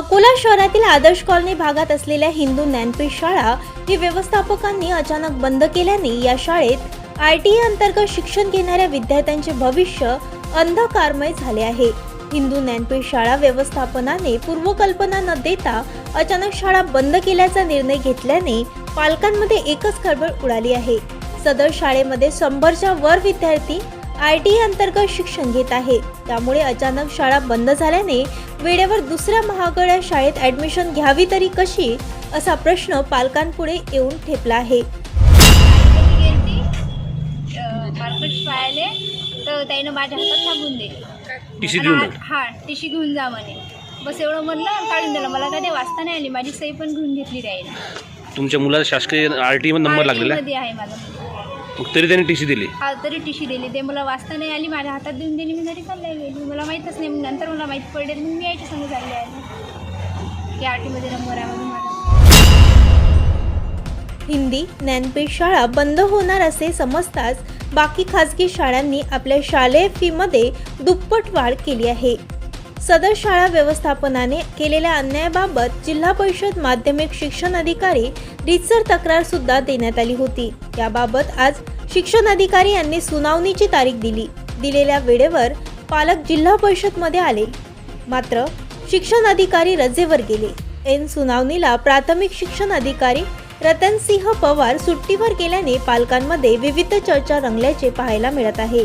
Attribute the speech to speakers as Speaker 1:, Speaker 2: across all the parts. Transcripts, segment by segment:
Speaker 1: अकोला शहरातील आदर्श कॉलनी भागात असलेल्या हिंदू ज्ञानपीठ शाळा ही व्यवस्थापकांनी अचानक बंद केल्याने या शाळेत आय टी अंतर्गत शिक्षण घेणाऱ्या विद्यार्थ्यांचे भविष्य अंधकारमय झाले आहे. हिंदू ज्ञानपीठ शाळा व्यवस्थापनाने पूर्वकल्पना न देता अचानक शाळा बंद केल्याचा निर्णय घेतल्याने पालकांमध्ये एकच खळबळ उडाली आहे. सदर शाळेमध्ये शंभरच्या वर विद्यार्थी आय टी अंतर्गत शिक्षण घेत आहे. त्यामुळे अचानक शाळा बंद झाल्याने वेळेवर दुसऱ्या महागड्या शाळेत ऍडमिशन घ्यावी तरी कशी? असा प्रश्न पालकांपुढे येऊन ठेपला आहे.
Speaker 2: तर त्यानं माझ्या हातात सांगून दे. हा टीशी घेऊन जा म्हणे. बस एवढं म्हणलं आणि काढून दिलं. मला कधी वाचता नाही आली. माझी सही पण घेऊन घेतली त्याने
Speaker 3: तुमच्या मुलाचा शासकीय आर टी नंबर लागलेला आहे?
Speaker 2: मध्ये आहे माझा.
Speaker 3: मग तरी त्यांनी टी सी दिली.
Speaker 2: हा तरी टीशी दिली. ते मला वाचता नाही आली माझ्या हातात देऊन दिली मी घरी चालल्या गेली मला माहीतच नाही मग नंतर मला माहीत पडले मग मी यायच्या संग चालले आहे. की आरटीमध्ये नंबर आहे म्हणून माझा.
Speaker 1: हिंदी ज्ञानपीठ शाळा बंद होणार असे समजताच बाकी खाजगी शाळांनी आपल्या शालेय फीमध्ये दुप्पट वाढ केली आहे. सदर शाळा व्यवस्थापनाने केलेल्या अन्यायाबाबत जिल्हा परिषद माध्यमिक शिक्षण अधिकारी रीतसर तक्रार सुद्धा देण्यात आली होती. याबाबत आज शिक्षण अधिकारी यांनी सुनावणीची तारीख दिली. दिलेल्या वेळेवर पालक जिल्हा परिषदमध्ये आले. मात्र शिक्षण अधिकारी रजेवर गेले. ऐन सुनावणीला प्राथमिक शिक्षण अधिकारी रतनसिंह पवार सुट्टीवर गेल्याने पालकांमध्ये विविध चर्चा रंगल्याचे पाहायला मिळत आहे.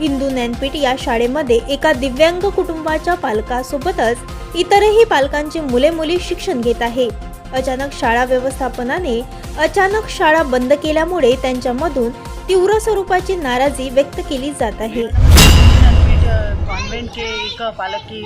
Speaker 1: हिंदू ज्ञानपीठ या शाळेमध्ये एका दिव्यांग कुटुंबाच्या पालकासोबतच इतरही पालकांची मुले मुली शिक्षण घेत आहे. अचानक शाळा व्यवस्थापनाने अचानक शाळा बंद केल्यामुळे त्यांच्यामधून तीव्र स्वरूपाची नाराजी व्यक्त केली जात आहे.
Speaker 4: कॉन्वेंट के एक पालक की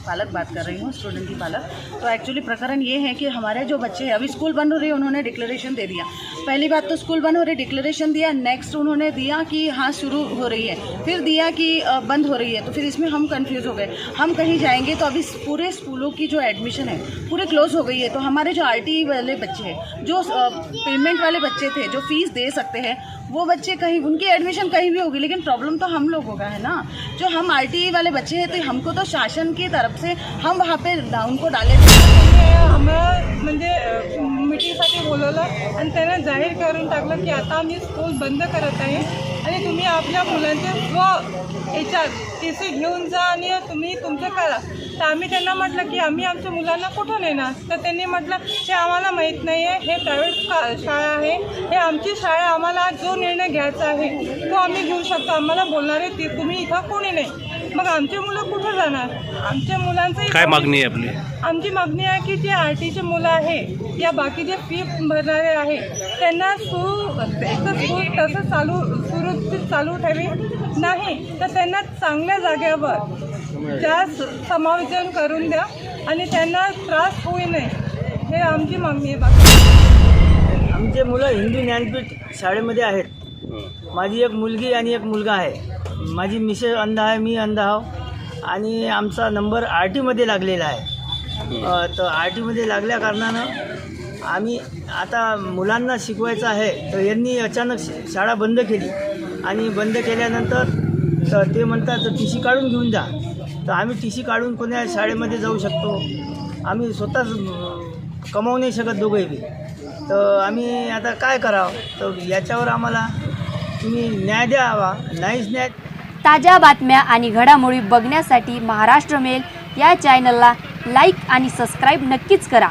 Speaker 4: पालक बात कर रही हूँ स्टूडेंट की पालक। तो एक्चुअली प्रकरण ये है कि हमारे जो बच्चे हैं, अभी स्कूल बंद हो रही है, उन्होंने डिक्लेरेशन दे दिया। पहली बात तो स्कूल बंद हो रही डिक्लेरेशन दिया नेक्स्ट उन्होंने दिया कि हाँ शुरू हो रही है। फिर दिया कि बंद हो रही है तो फिर इसमें हम कन्फ्यूज़ हो गए। हम कहीं जाएँगे तो अभी पूरे स्कूलों की जो एडमिशन है, पूरे क्लोज हो गई है। तो हमारे जो आर वाले बच्चे हैं, जो पेमेंट वाले बच्चे थे, जो फ़ीस दे सकते हैं, वो बच्चे कहीं, उनकी एडमिशन कहीं भी होगी, लेकिन प्रॉब्लम तो हम लोगों का है ना। जो हम हम आर वाले बच्चे हैं तो हमको तो शासन की तरफ से हम वहाँ पे उनको डाले
Speaker 5: त्यांनी आम्हाला म्हणजे मिटिंगसाठी बोलवलं आणि त्यांना जाहीर करून टाकलं की आता आम्ही स्कूल बंद करत आहे आणि तुम्ही आपल्या मुलांचे स्व याच्यात टी सी घेऊन जा आणि तुम्ही तुमचं करा. तर आम्ही त्यांना म्हटलं की आम्ही आमच्या मुलांना कुठं नेणार तर त्यांनी म्हटलं हे आम्हाला माहीत नाही आहे हे प्रायव्हेट का शाळा आहे. हे आमची शाळा. आम्हाला जो निर्णय घ्यायचा आहे तो आम्ही घेऊ शकतो. आम्हाला बोलणारे ते तुम्ही इथं कोणी नाही. मग आमची मुलं कुठं जाणार? आमच्या मुलांचं
Speaker 3: काय मागणी आहे आपली?
Speaker 5: आमची मागणी आहे की जे आर टीचे मुलं आहे या बाकीचे फी भरणारे आहे त्यांना सु एकच स्कूल तसं चालू सुरक्षित चालू ठेवी. नाही तर त्यांना चांगल्या जागेवर जास्त समायोजन करून द्या आणि त्यांना त्रास होऊ नये. हे आमची मागणी आहे. बाकी
Speaker 6: आमचे मुलं हिंदू ज्ञानपीठ शाळेमध्ये आहेत. माझी एक मुलगी आणि एक मुलगा आहे. माझी मिसेस अंध आहे मी अंध आहो. आणि आमचा नंबर आर टीमध्ये लागलेला आहे. तर आर टीमध्ये लागल्या कारणानं आम्ही आता मुलांना शिकवायचं आहे. तर यांनी अचानक श- शाळा बंद केली. आणि बंद केल्यानंतर तर ते म्हणतात टी सी काढून घेऊन जा. तर आम्ही टी सी काढून कोण्या शाळेमध्ये जाऊ शकतो. आम्ही स्वतःच कमावू नाही शकत दोघंही बी. तर आम्ही आता काय करावं? तर याच्यावर आम्हाला तुम्ही न्याय द्यावा. नाहीच न्याय
Speaker 7: ताज्या बातम्या आणि घडामोडी बघण्यासाठी महाराष्ट्र मेल या चॅनलला लाईक आणि सबस्क्राईब नक्कीच करा.